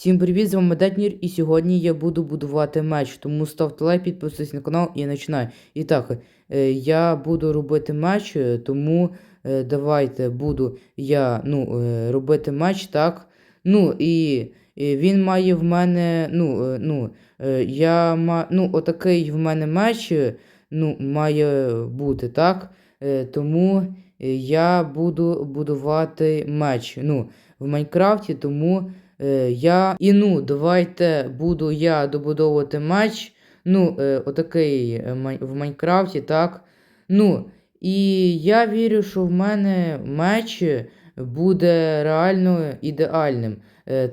Всім привіт, з вами Детнір, і сьогодні я буду будувати меч, тому ставте лайк, підписуйтесь на канал і я починаю. І так, е, я буду робити меч, е, тому е, давайте буду я ну, робити меч, так. Ну і, він має в мене, ну, ну, я ма, ну, отакий в мене меч, ну, має бути, так. Тому я буду будувати меч, ну, в Майнкрафті, тому. Е, я і ну, давайте буду я добудовувати матч. Ну, е, отакий е, в Майнкрафті, так. Ну, і я вірю, що в мене меч буде реально ідеальним.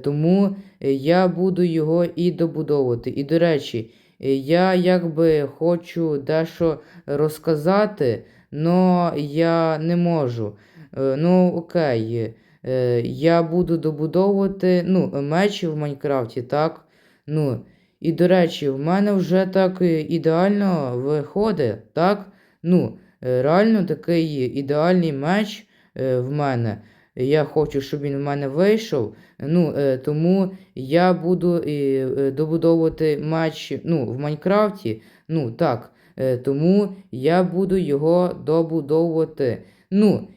Тому я буду його і добудовувати. І до речі, я якби хочу дещо розказати, але я не можу. Ну, окей. Е, я буду добудовувати ну, меч в Майнкрафті, так. Ну, і до речі, в мене вже так е, ідеально виходить, так? Ну, е, реально такий ідеальний меч в мене. Я хочу, щоб він в мене вийшов. Ну, тому я буду добудовувати меч ну, в Майнкрафті. Ну, так. Тому я буду його добудовувати. Ну,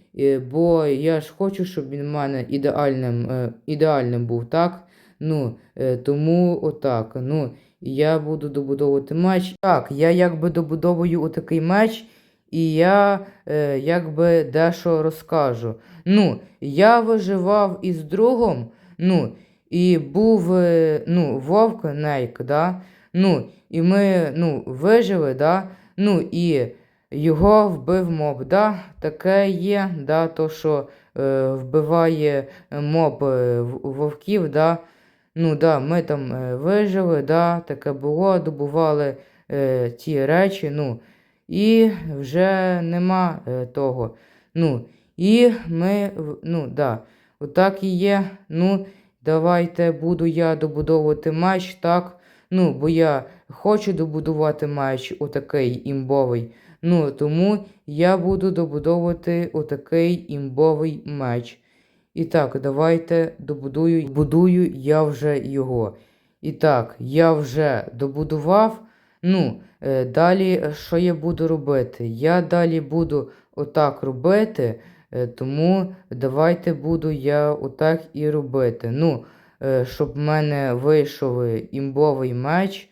Бо я ж хочу, щоб він в мене ідеальним, е, ідеальним був, так? Ну, е, тому отак. Ну, я буду добудовувати меч. Так, я якби добудовую отакий меч, і я е, якби дещо розкажу. Ну, я виживав із другом, ну, і був е, ну, вовк Нейк, да? Ну, і ми ну, вижили, да? Ну, і його вбив моб. Да, таке є, да, то, що е, вбиває моб е, вовків, да. Ну, да, ми там е, вижили, да, таке було, добували е, ті речі, ну, і вже нема е, того. Ну, і ми, ну, да, отак і є. Ну, давайте буду я добудовувати матч, так. Ну, бо я хочу добудувати матч отакий імбовий. Ну, тому я буду добудовувати отакий імбовий меч. І так, давайте добудую. Будую я вже його. І так, я вже добудував. Ну, е, далі е, що я буду робити? Я далі буду отак робити, е, тому давайте буду я отак і робити. Ну, щоб в мене вийшов імбовий меч,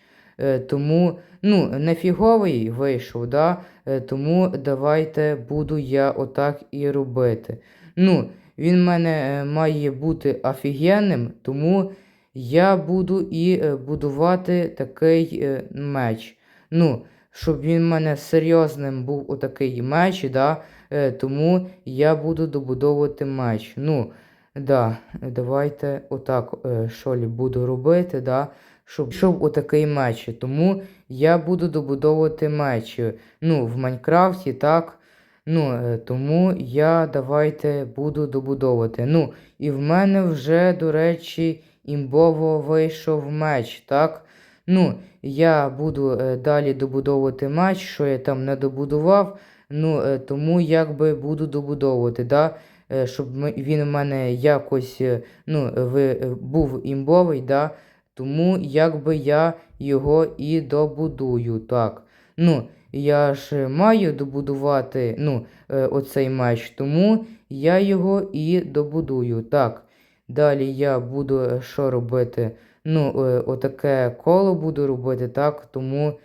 тому, ну, не фіговий вийшов, да? Е, Тому давайте буду я отак і робити. Ну, він в мене е, має бути офігенним, тому я буду і е, будувати такий е, меч. Ну, щоб він в мене серйозним був отакий меч, да? е, тому я буду добудовувати меч. Ну, да, давайте отак е, що буду робити, да? Щоб, щоб отакий меч. Тому я буду добудовувати меч. Ну, в Майнкрафті, так. Ну, е, тому я давайте буду добудовувати. Ну, і в мене вже, до речі, імбово вийшов меч, так? Ну, я буду е, далі добудовувати меч, що я там не добудував. Ну, е, тому якби буду добудовувати, да? Е, щоб він у мене якось е, ну, е, був імбовий, да? Тому якби я його і добудую, так. Ну, я ж маю добудувати ну, е, оцей меч, тому я його і добудую. Так. Далі я буду е, що робити? Ну, е, отаке коло буду робити, так. Тому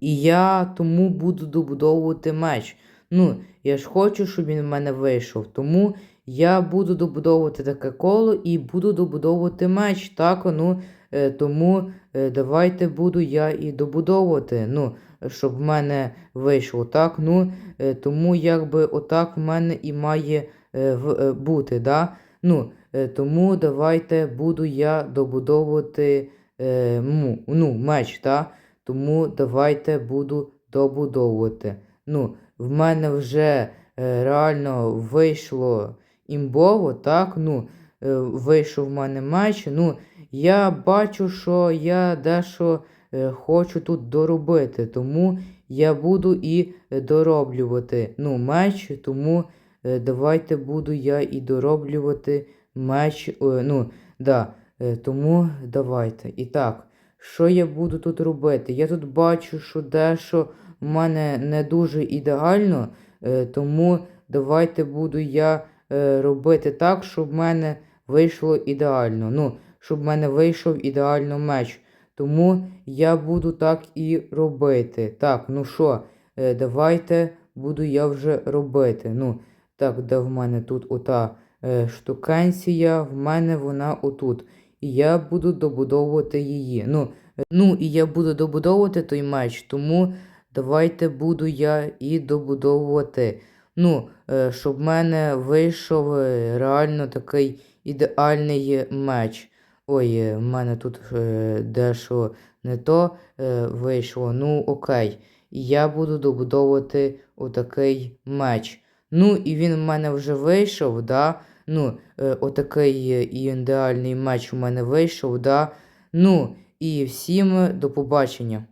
і я тому буду добудовувати меч. Ну, я ж хочу, щоб він в мене вийшов. Тому я буду добудовувати таке коло і буду добудовувати меч. Так, ну, тому е, давайте буду я і добудовувати. Ну, щоб в мене вийшло так. Ну, е, тому якби отак в мене і має е, е, бути. Да? Ну, е, тому давайте буду я добудовувати е, ну, меч, та? тому давайте буду добудовувати. Ну, в мене вже е, реально вийшло імбово, так? Ну, е, вийшов в мене меч. Ну, я бачу, що я дещо е, хочу тут доробити, тому я буду і е, дороблювати ну, меч, тому е, давайте буду я і дороблювати меч. е, ну, да, Е, тому давайте. І так, що я буду тут робити? Я тут бачу, що дещо в мене не дуже ідеально, е, тому давайте буду я е, робити так, щоб в мене вийшло ідеально. Ну, щоб в мене вийшов ідеально меч. Тому я буду так і робити. Так, ну що, е, давайте буду я вже робити. Ну, так, де в мене тут ота е, штукенція, в мене вона отут. І я буду добудовувати її. Ну, е, ну, і я буду добудовувати той меч, тому давайте буду я і добудовувати. Ну, е, щоб в мене вийшов е, реально такий ідеальний меч. Ой, е, в мене тут дещо не то вийшло. Ну, окей. І я буду добудовувати отакий меч. Ну, і він в мене вже вийшов, да? Ну, отакий ідеальний меч у мене вийшов, да? Ну, і всім до побачення.